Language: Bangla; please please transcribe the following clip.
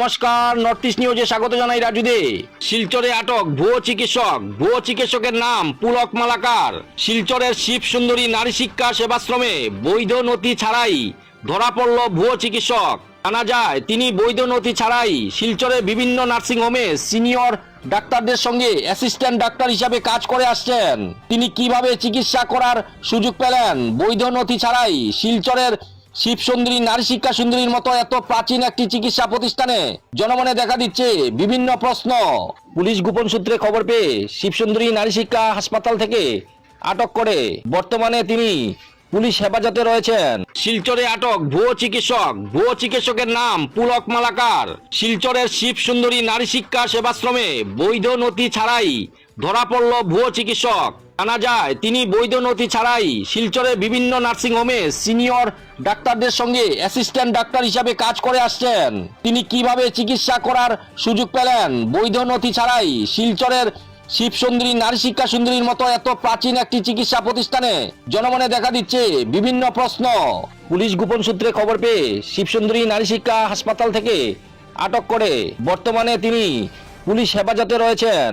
নমস্কার নর্থ ইস্ট নিউজে স্বাগত জানাই রাজু দে শিলচরে আটক ভুয়ো চিকিৎসক। ভুয়ো চিকিৎসকের নাম পুলক মালাকার। শিলচরের শিব সুন্দরী নারী শিক্ষা সেবাশ্রমে বৈধ নথি ছাড়াই ধরা পড়ল ভুয়ো চিকিৎসক। জানা যায়, তিনি বৈধ নথি ছাড়াই শিলচরের বিভিন্ন নার্সিং হোমে সিনিয়র ডাক্তারদের সঙ্গে অ্যাসিস্ট্যান্ট ডাক্তার হিসাবে কাজ করে আসছেন। তিনি কীভাবে চিকিৎসা করার সুযোগ পেলেন? বৈধ নথি ছাড়াই শিলচরের শিব সুন্দরী, নারী শিক্ষা সুন্দরীর মতো এত প্রাচীন একটি চিকিৎসা প্রতিষ্ঠানে জনমনে দেখা দিচ্ছে বিভিন্ন প্রশ্ন। পুলিশ গোপন সূত্রে খবর পেয়ে শিব সুন্দরী, নারী শিক্ষা হাসপাতাল থেকে আটক করে বর্তমানে তিনি পুলিশ হেফাজতে রয়েছেন। শিলচরে আটক ভুয়ো চিকিৎসক, ভুয়ো চিকিৎসকের নাম পুলক মালাকার। শিলচরের শিব সুন্দরী, নারী শিক্ষা সেবাশ্রমে বৈধ নথি ছাড়াই ধরা পড়ল ভুয়ো চিকিৎসক। জানা যায়, তিনি বৈধ নথি ছাড়াই শিলচরের বিভিন্ন নার্সিং হোমে সিনিয়র ডাক্তারদের সঙ্গে অ্যাসিস্ট্যান্ট ডাক্তার হিসাবে কাজ করে আসছেন। তিনি কীভাবে চিকিৎসা করার সুযোগ পেলেন? বৈধ নথি ছাড়াই শিলচরের শিব সুন্দরী নারী শিক্ষা সুন্দরীর মতো এত প্রাচীন একটি চিকিৎসা প্রতিষ্ঠানে জনমনে দেখা দিচ্ছে বিভিন্ন প্রশ্ন। পুলিশ গোপন সূত্রে খবর পেয়ে শিব সুন্দরী নারী শিক্ষা হাসপাতাল থেকে আটক করে বর্তমানে তিনি পুলিশ হেফাজতে রয়েছেন।